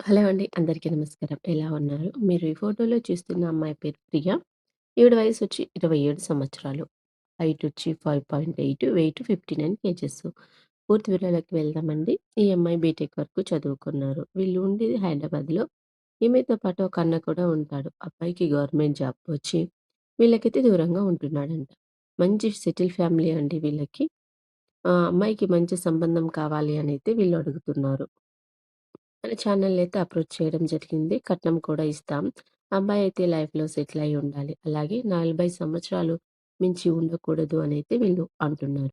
Hello అండి. అందరికీ నమస్కారం. ఎలా ఉన్నారు? మీరు ఈ ఫోటోలో చూస్తున్న అమ్మాయి పేరు ప్రియ. ఈవిడ వయసొచ్చి 27 సంవత్సరాలు. హైట్ వచ్చి five point eight weight 59 KGs. పూర్తి వివరాలకి వెళ్దామండి. ఈ అమ్మాయి బీటెక్ వరకు చదువుకున్నారు. వీళ్ళు ఉండేది హైదరాబాద్‌లో. ఈమెతో పాటు ఒక అన్న కూడా ఉంటాడు. అబ్బాయికి గవర్నమెంట్ జాబ్ వచ్చి వీళ్ళకైతే దూరంగా ఉంటున్నాడంట. మంచి సెటిల్ ఫ్యామిలీ అండి వీళ్ళకి. ఆ అమ్మాయికి మంచి సంబంధం కావాలి అని అయితే వీళ్ళు అడుగుతున్నారు. ఛానల్ అయితే అప్రోచ్ చేయడం జరిగింది. కట్నం కూడా ఇస్తాం. అమ్మాయి అయితే లైఫ్‌లో సెటిల్ అయి ఉండాలి. అలాగే 40 సంవత్సరాలు మించి ఉండకూడదు అని అయితే వీళ్ళు అంటున్నారు.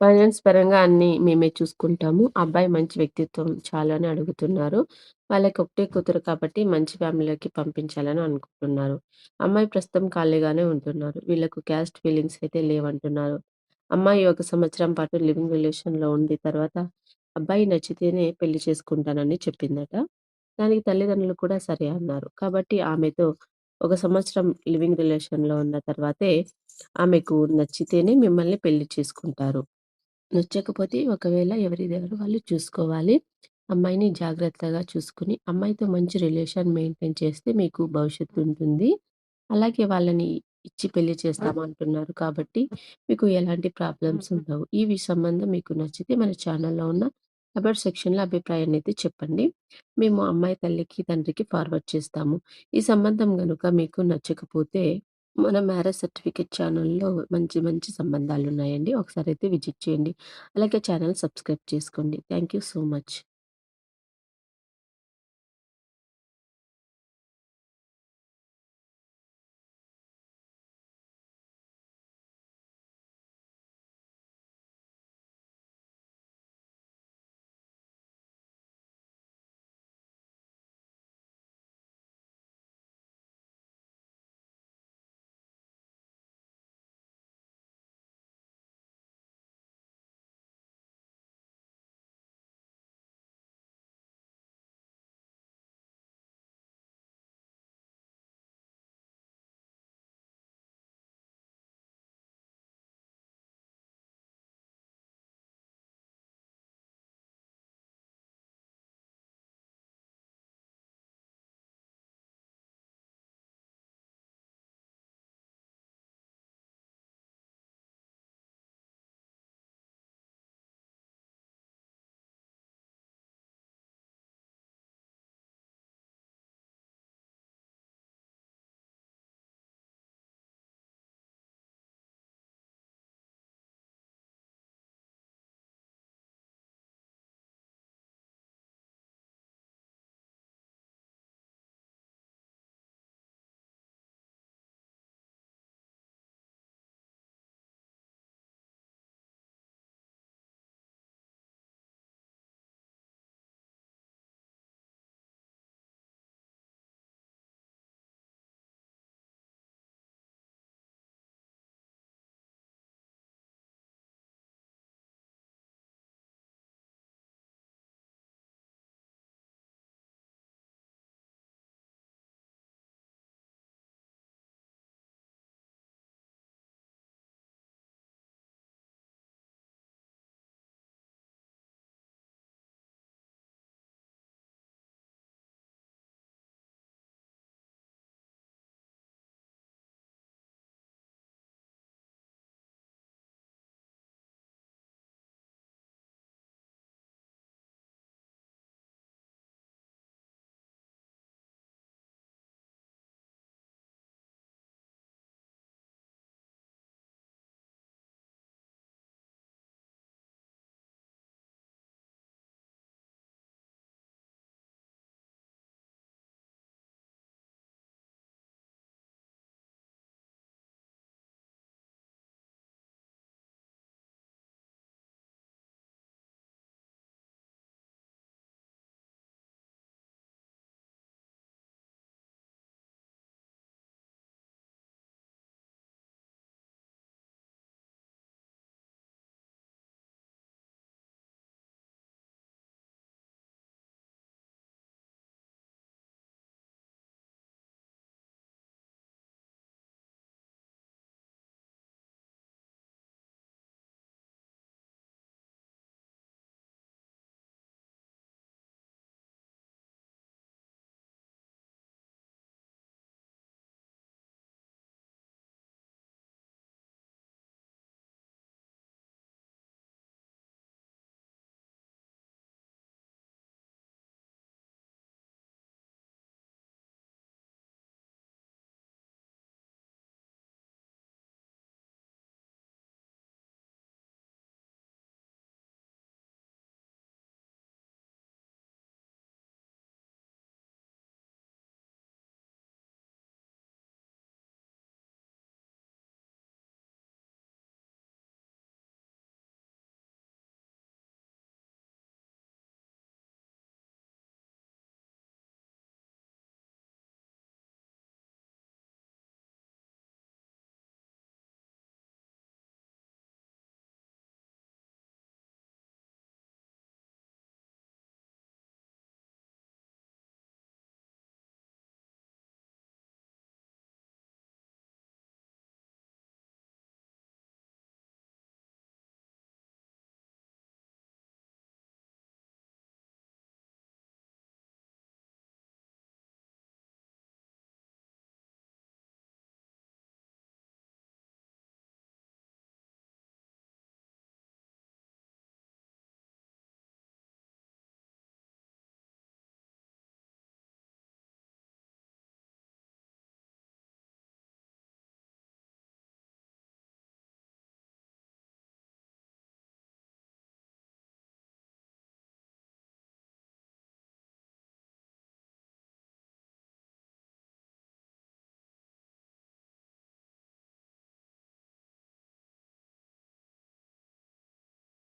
ఫైనాన్స్ పరంగా అన్ని మేమే చూసుకుంటాము. అబ్బాయి మంచి వ్యక్తిత్వం చాలానే అడుగుతున్నారు. వాళ్ళకి ఒకటే కూతురు కాబట్టి మంచి ఫ్యామిలీలోకి పంపించాలని అనుకుంటున్నారు. అమ్మాయి ప్రస్తుతం ఖాళీగానే ఉంటున్నారు. వీళ్ళకు క్యాస్ట్ ఫీలింగ్స్ అయితే లేవంటున్నారు. అమ్మాయి ఒక సంవత్సరం పాటు లివింగ్ రిలేషన్‌లో ఉంది. తర్వాత అబ్బాయి నచ్చితేనే పెళ్ళి చేసుకుంటానని చెప్పిందట. దానికి తల్లిదండ్రులు కూడా సరే అన్నారు. కాబట్టి ఆమెతో ఒక సంవత్సరం లివింగ్ రిలేషన్‌లో ఉన్న తర్వాతే ఆమెకు నచ్చితేనే మిమ్మల్ని పెళ్ళి చేసుకుంటారు. నచ్చకపోతే ఒకవేళ ఎవరి దగ్గర వాళ్ళు చూసుకోవాలి. అమ్మాయిని జాగ్రత్తగా చూసుకొని, అమ్మాయితో మంచి రిలేషన్ మెయింటైన్ చేస్తే మీకు భవిష్యత్తు ఉంటుంది. అలాగే వాళ్ళని ఇచ్చి పెళ్ళి చేస్తామంటున్నారు కాబట్టి, మీకు ఎలాంటి ప్రాబ్లమ్స్ ఉండవు. ఈ సంబంధం మీకు నచ్చితే మన ఛానల్‌లో ఉన్న అబౌట్ సెక్షన్‌లో అభిప్రాయాన్ని అయితే చెప్పండి. మేము అమ్మాయి తల్లికి, తండ్రికి ఫార్వర్డ్ చేస్తాము. ఈ సంబంధం గనుక మీకు నచ్చకపోతే మన మ్యారేజ్ సర్టిఫికేట్ ఛానల్‌లో మంచి మంచి సంబంధాలు ఉన్నాయండి ఒకసారి అయితే విజిట్ చేయండి. అలాగే ఛానల్ సబ్స్క్రైబ్ చేసుకోండి. Thank you so much.